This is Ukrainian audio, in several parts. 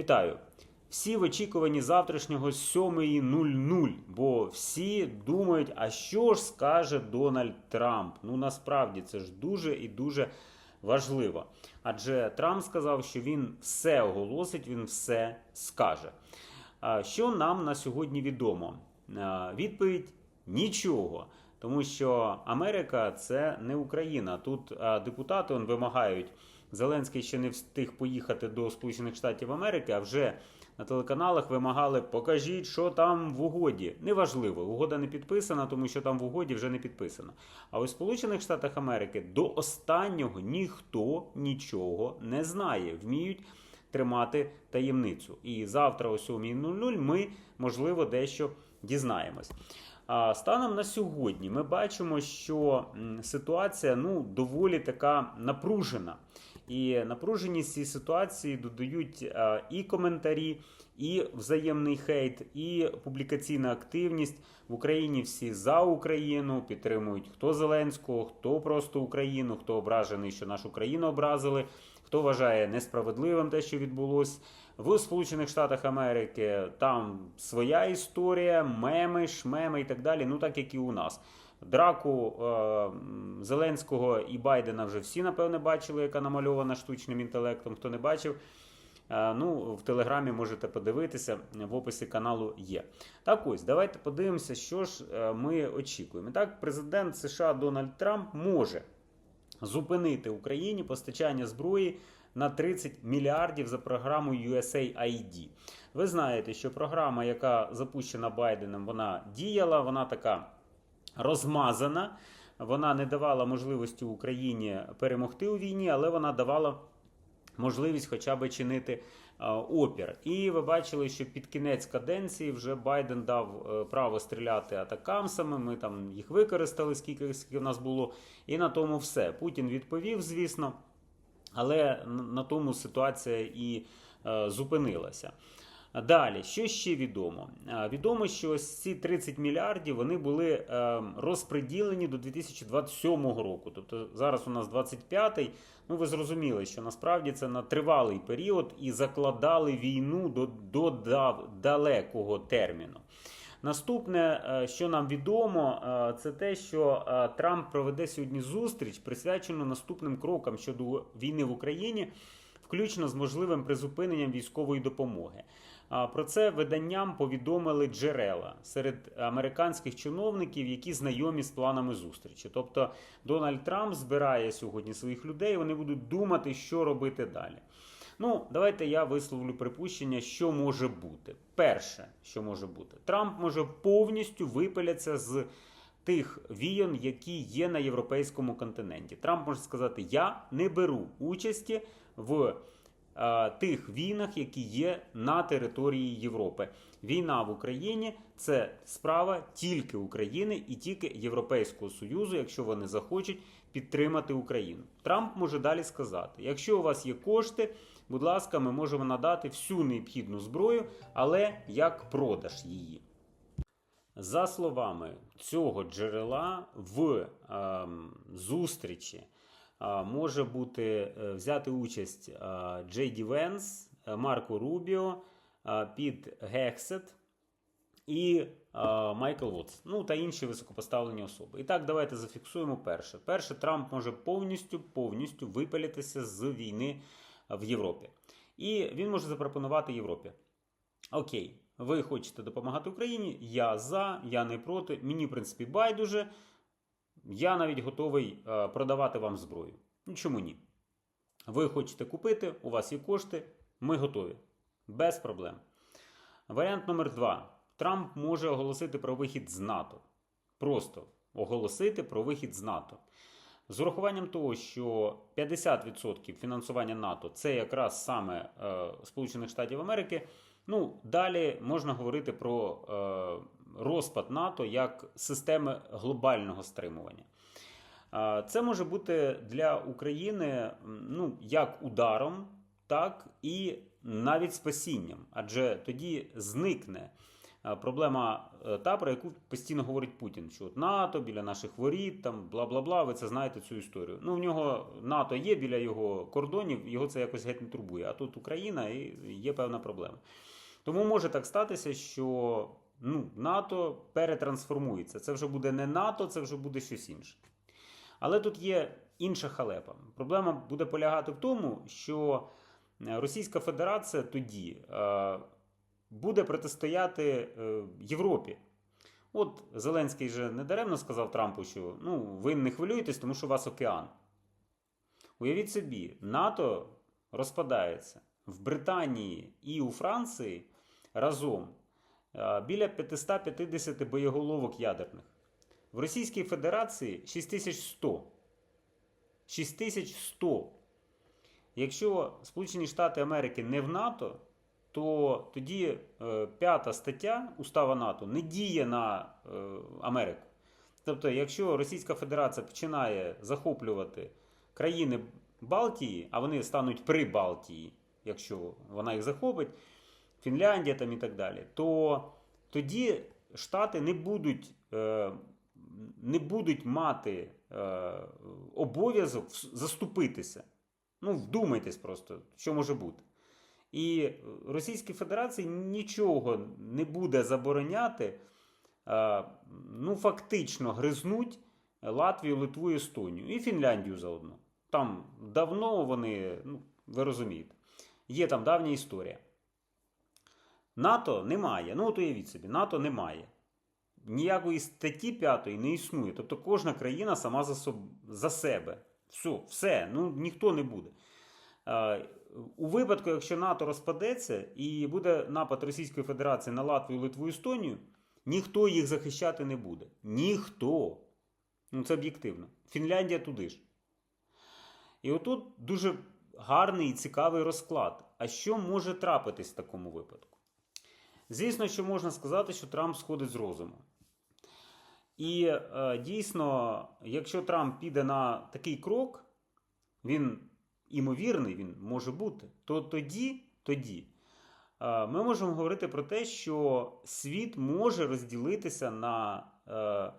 Вітаю! Всі в очікуванні завтрашнього 7.00, бо всі думають, а що ж скаже Дональд Трамп? Ну насправді це ж дуже і дуже важливо. Адже Трамп сказав, що він все оголосить, він все скаже. Що нам на сьогодні відомо? Відповідь нічого. Тому що Америка це не Україна. Тут депутати он, вимагають. Зеленський ще не встиг поїхати до Сполучених Штатів Америки, а вже на телеканалах вимагали покажіть, що там в угоді. Неважливо, угода не підписана, тому що там в угоді вже не підписано. А в Сполучених Штатах Америки до останнього ніхто нічого не знає, вміють тримати таємницю. І завтра о 7.00 ми, можливо, дещо дізнаємось. А станом на сьогодні ми бачимо, що ситуація ну доволі така напружена. І напруженість цієї ситуації додають е, і коментарі, і взаємний хейт, і публікаційна активність в Україні. Всі за Україну підтримують хто Зеленського, хто просто Україну, хто ображений, що нашу країну образили, хто вважає несправедливим те, що відбулось в Сполучених Штатах Америки. Там своя історія, меми, шмеми і так далі. Ну так як і у нас. Драку е, Зеленського і Байдена вже всі напевне бачили, яка намальована штучним інтелектом. Хто не бачив, е, ну в телеграмі можете подивитися. В описі каналу є. Так ось давайте подивимося, що ж е, ми очікуємо. Так, президент США Дональд Трамп може зупинити Україні постачання зброї на 30 мільярдів за програмою USAID. Ви знаєте, що програма, яка запущена Байденом, вона діяла, вона така розмазана. Вона не давала можливості Україні перемогти у війні, але вона давала можливість хоча б чинити е, опір. І ви бачили, що під кінець каденції вже Байден дав е, право стріляти атакамсами. Ми там їх використали, скільки, скільки в нас було, і на тому все. Путін відповів, звісно, але на тому ситуація і е, зупинилася. Далі, що ще відомо? Відомо, що ось ці 30 мільярдів вони були е, розподілені до 2027 року. Тобто зараз у нас 25-й. Ну ви зрозуміли, що насправді це на тривалий період і закладали війну до, до далекого терміну. Наступне, е, що нам відомо, е, це те, що е, Трамп проведе сьогодні зустріч, присвячену наступним крокам щодо війни в Україні, включно з можливим призупиненням військової допомоги. Про це виданням повідомили джерела серед американських чиновників, які знайомі з планами зустрічі. Тобто Дональд Трамп збирає сьогодні своїх людей, вони будуть думати, що робити далі. Ну, давайте я висловлю припущення, що може бути. Перше, що може бути, Трамп може повністю випилятися з тих війн, які є на європейському континенті. Трамп може сказати: Я не беру участі в тих війнах, які є на території Європи. Війна в Україні це справа тільки України і тільки Європейського Союзу, якщо вони захочуть підтримати Україну. Трамп може далі сказати: якщо у вас є кошти, будь ласка, ми можемо надати всю необхідну зброю, але як продаж її. За словами цього джерела, в ем, зустрічі е, може бути е, взяти участь Джей Ді Венс, е, Марко Рубіо, Піт Гексет і Майкл Вотс, ну та інші високопоставлені особи. І так, давайте зафіксуємо перше. Перше, Трамп може повністю повністю випалітися з війни в Європі. І він може запропонувати Європі. Окей, ви хочете допомагати Україні? Я за, я не проти. Мені, в принципі, байдуже. Я навіть готовий е, продавати вам зброю. Чому ні? Ви хочете купити, у вас є кошти, ми готові. Без проблем. Варіант номер два. Трамп може оголосити про вихід з НАТО. Просто оголосити про вихід з НАТО. З урахуванням того, що 50% фінансування НАТО це якраз саме е, Сполучених Штатів Америки. Ну, далі можна говорити про е, розпад НАТО як системи глобального стримування. Це може бути для України ну, як ударом, так і навіть спасінням, адже тоді зникне проблема е, та, про яку постійно говорить Путін, що от НАТО біля наших воріт, там бла бла бла. Ви це знаєте цю історію. Ну в нього НАТО є біля його кордонів, його це якось геть не турбує. А тут Україна і є певна проблема. Тому може так статися, що ну, НАТО перетрансформується. Це вже буде не НАТО, це вже буде щось інше. Але тут є інша халепа. Проблема буде полягати в тому, що е, Російська Федерація тоді е, буде протистояти е, Європі. От Зеленський же недаремно сказав Трампу, що ну, ви не хвилюєтесь, тому що у вас океан. Уявіть собі, НАТО розпадається в Британії і у Франції разом біля 550 боєголовок ядерних. В Російській Федерації 6100. 6100. Якщо Сполучені Штати Америки не в НАТО, то тоді е, п'ята стаття Устава НАТО не діє на е, Америку. Тобто, якщо Російська Федерація починає захоплювати країни Балтії, а вони стануть при Балтії, якщо вона їх захопить, Фінляндія там і так далі, то тоді Штати не будуть, е, не будуть мати е, обов'язок заступитися. Ну, вдумайтесь просто, що може бути. І Російській Федерації нічого не буде забороняти, е, ну, фактично гризнуть Латвію, Литву, Естонію і Фінляндію заодно. Там давно вони, ну, ви розумієте, є там давня історія. НАТО немає. Ну, от уявіть собі, НАТО немає. Ніякої статті 5 не існує. Тобто кожна країна сама за, соб... за себе. Все, все, ну ніхто не буде. Е, У випадку, якщо НАТО розпадеться і буде напад Російської Федерації на Латвію, Литву, Естонію, ніхто їх захищати не буде. Ніхто. Ну, це об'єктивно. Фінляндія туди ж. І отут дуже гарний і цікавий розклад. А що може трапитись в такому випадку? Звісно, що можна сказати, що Трамп сходить з розуму. І е, дійсно, якщо Трамп піде на такий крок, він імовірний, він може бути, то тоді, тоді е, ми можемо говорити про те, що світ може розділитися на е,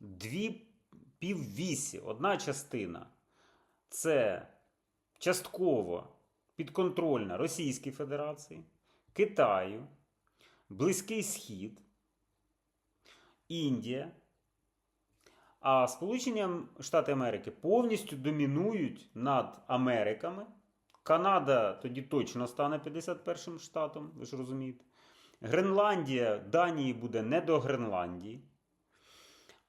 дві піввісі. Одна частина це частково підконтрольна Російській Федерації, Китаю, Близький Схід, Індія. А Сполучені Штати Америки повністю домінують над Америками. Канада тоді точно стане 51 штатом, ви ж розумієте. Гренландія Данії буде не до Гренландії.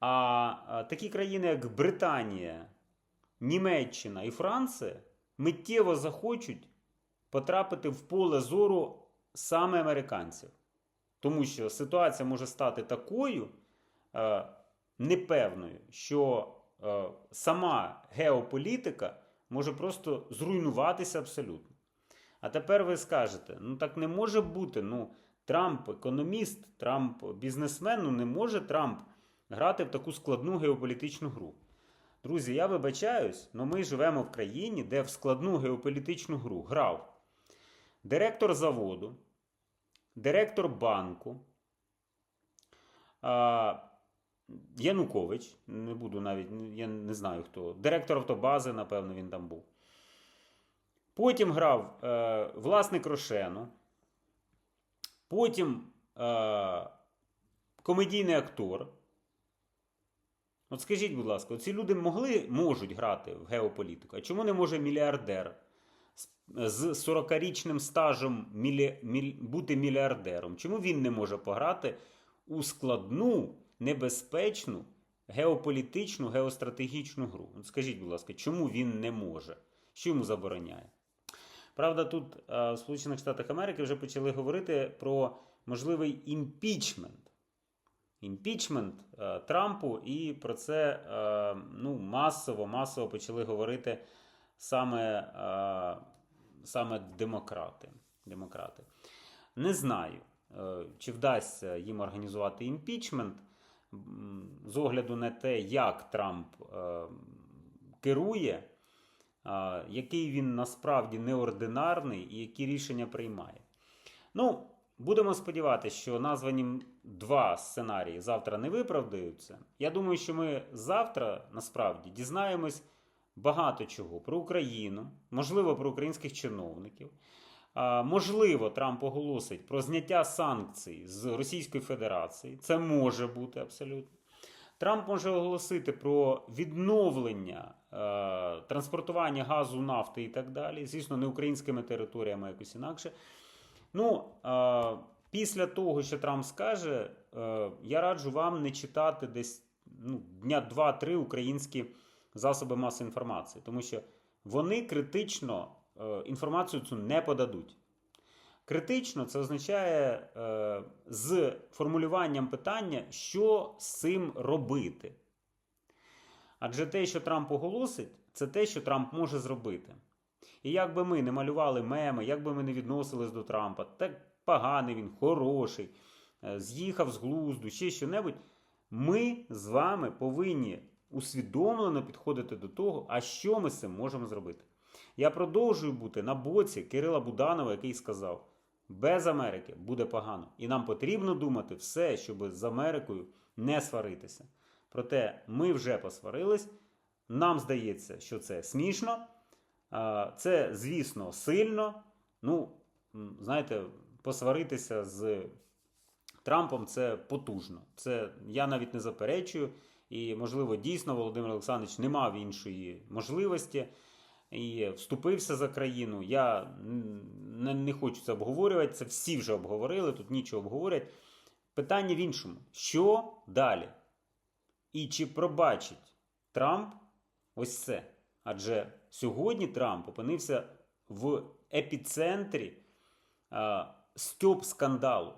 А такі країни, як Британія, Німеччина і Франція, миттєво захочуть потрапити в поле зору саме американців. Тому що ситуація може стати такою е, непевною, що е, сама геополітика може просто зруйнуватися абсолютно. А тепер ви скажете: ну так не може бути. Ну, Трамп економіст, Трамп бізнесмен, ну не може Трамп грати в таку складну геополітичну гру. Друзі, я вибачаюсь, але ми живемо в країні, де в складну геополітичну гру грав директор заводу, директор банку, Янукович, не буду навіть, я не знаю хто, директор автобази, напевно, він там був. Потім грав е, власник Рошену, потім е, комедійний актор. От скажіть, будь ласка, ці люди могли, можуть грати в геополітику. А чому не може мільярдер з 40-річним стажем мілі, міль, бути мільярдером? Чому він не може пограти у складну, небезпечну, геополітичну, геостратегічну гру? От скажіть, будь ласка, чому він не може? Що йому забороняє? Правда, тут е, в Сполучених Штатах Америки вже почали говорити про можливий імпічмент. Імпічмент е, Трампу, і про це е, ну, масово масово почали говорити саме, е, саме демократи. демократи. Не знаю, е, чи вдасться їм організувати імпічмент з огляду на те, як Трамп е, керує, який він насправді неординарний і які рішення приймає. Ну, будемо сподіватися, що названі два сценарії завтра не виправдаються. Я думаю, що ми завтра насправді дізнаємось багато чого про Україну, можливо, про українських чиновників. Можливо, Трамп оголосить про зняття санкцій з Російської Федерації. Це може бути абсолютно. Трамп може оголосити про відновлення е, транспортування газу, нафти і так далі. Звісно, не українськими територіями, якось інакше. Ну, е, після того, що Трамп скаже, е, я раджу вам не читати десь ну, дня два-три українські засоби масової інформації, тому що вони критично е, інформацію цю не подадуть. Критично це означає е, з формулюванням питання, що з цим робити. Адже те, що Трамп оголосить, це те, що Трамп може зробити. І як би ми не малювали меми, як би ми не відносились до Трампа, так поганий він, хороший, е, з'їхав з глузду, ще що-небудь, ми з вами повинні усвідомлено підходити до того, а що ми з цим можемо зробити. Я продовжую бути на боці Кирила Буданова, який сказав: без Америки буде погано. І нам потрібно думати все, щоб з Америкою не сваритися. Проте ми вже посварились. Нам здається, що це смішно. Це, звісно, сильно. Ну, знаєте, посваритися з Трампом це потужно. Це я навіть не заперечую. І, можливо, дійсно Володимир Олександрович не мав іншої можливості і вступився за країну. Я не, хочу це обговорювати. Це всі вже обговорили, тут нічого обговорять. Питання в іншому: що далі? І чи пробачить Трамп ось це? Адже сьогодні Трамп опинився в епіцентрі стьоп скандалу.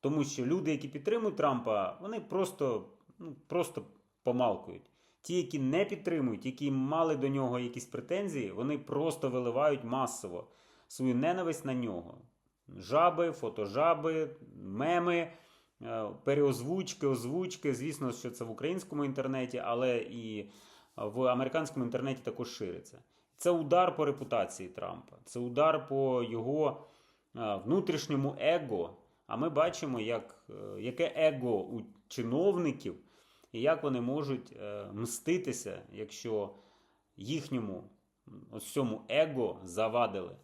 Тому що люди, які підтримують Трампа, вони просто, ну, просто помалкують. Ті, які не підтримують, які мали до нього якісь претензії, вони просто виливають масово свою ненависть на нього. Жаби, фотожаби, меми, е, переозвучки, озвучки. Звісно, що це в українському інтернеті, але і в американському інтернеті також шириться. Це удар по репутації Трампа, це удар по його е, внутрішньому его. А ми бачимо, як, е, яке его у чиновників і як вони можуть е, мститися, якщо їхньому ось цьому его завадили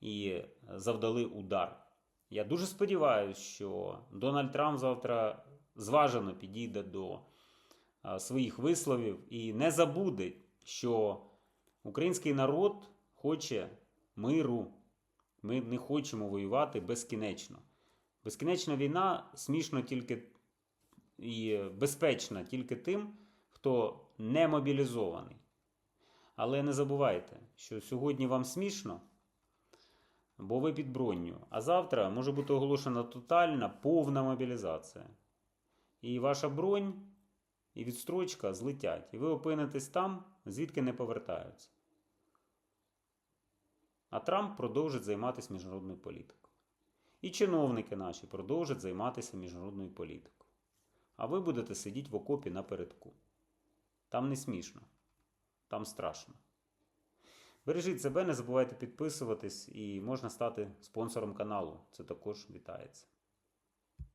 і завдали удар. Я дуже сподіваюся, що Дональд Трамп завтра зважено підійде до е, своїх висловів і не забуде, що український народ хоче миру. Ми не хочемо воювати безкінечно. Безкінечна війна смішно тільки і безпечна тільки тим, хто не мобілізований. Але не забувайте, що сьогодні вам смішно, бо ви під бронью, а завтра може бути оголошена тотальна повна мобілізація. І ваша бронь і відстрочка злетять, і ви опинитесь там, звідки не повертаються. А Трамп продовжить займатися міжнародною політикою. І чиновники наші продовжать займатися міжнародною політикою. А ви будете сидіти в окопі напередку. Там не смішно, там страшно. Бережіть себе, не забувайте підписуватись і можна стати спонсором каналу. Це також вітається.